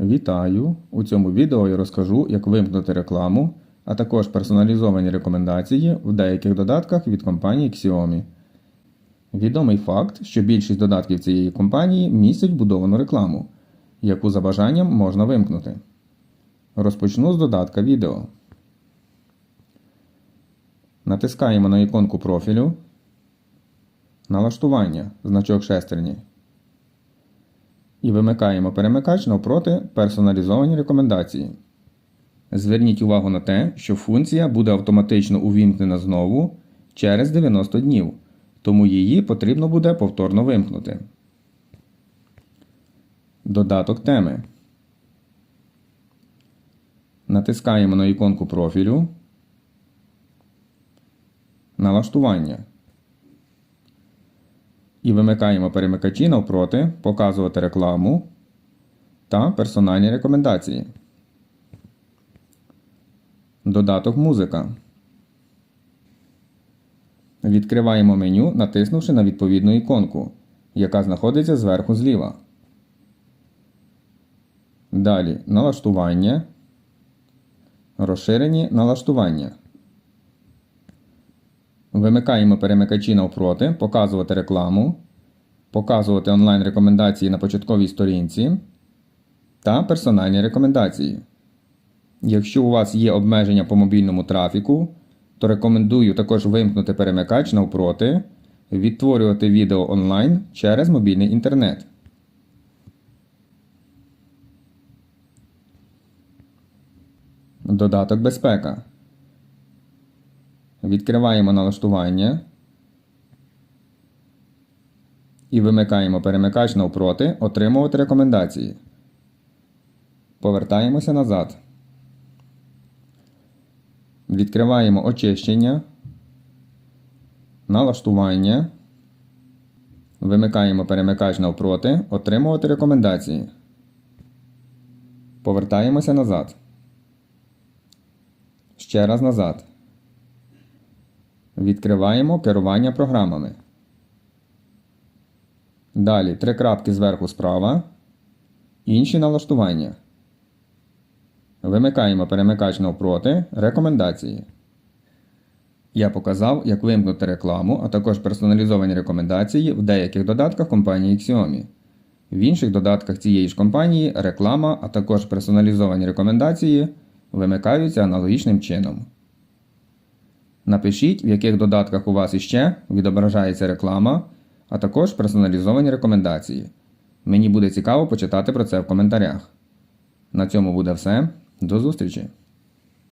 Вітаю! У цьому відео я розкажу, як вимкнути рекламу, а також персоналізовані рекомендації в деяких додатках від компанії Xiaomi. Відомий факт, що більшість додатків цієї компанії містять вбудовану рекламу, яку за бажанням можна вимкнути. Розпочну з додатка відео. Натискаємо на іконку профілю. Налаштування значок шестерні і вимикаємо перемикач навпроти персоналізовані рекомендації. Зверніть увагу на те, що функція буде автоматично увімкнена знову через 90 днів, тому її потрібно буде повторно вимкнути. Додаток теми. Натискаємо на іконку профілю. Налаштування і вимикаємо перемикачі навпроти показувати рекламу та персональні рекомендації. Додаток музика. Відкриваємо меню, натиснувши на відповідну іконку, яка знаходиться зверху зліва. Далі налаштування. Розширені налаштування. Вимикаємо перемикачі навпроти, показувати рекламу, показувати онлайн рекомендації на початковій сторінці та персональні рекомендації. Якщо у вас є обмеження по мобільному трафіку, то рекомендую також вимкнути перемикач навпроти, відтворювати відео онлайн через мобільний інтернет. Додаток безпека. Відкриваємо налаштування і вимикаємо перемикач навпроти Отримувати рекомендації. Повертаємося назад. Відкриваємо очищення. Налаштування. Вимикаємо перемикач навпроти Отримувати рекомендації. Повертаємося назад. Ще раз назад. Відкриваємо керування програмами. Далі три крапки зверху справа. Інші налаштування. Вимикаємо перемикач навпроти Рекомендації. Я показав, як вимкнути рекламу, а також персоналізовані рекомендації в деяких додатках компанії Xiaomi. В інших додатках цієї ж компанії реклама, а також персоналізовані рекомендації вимикаються аналогічним чином. Напишіть, в яких додатках у вас іще відображається реклама, а також персоналізовані рекомендації. Мені буде цікаво почитати про це в коментарях. На цьому буде все. До зустрічі!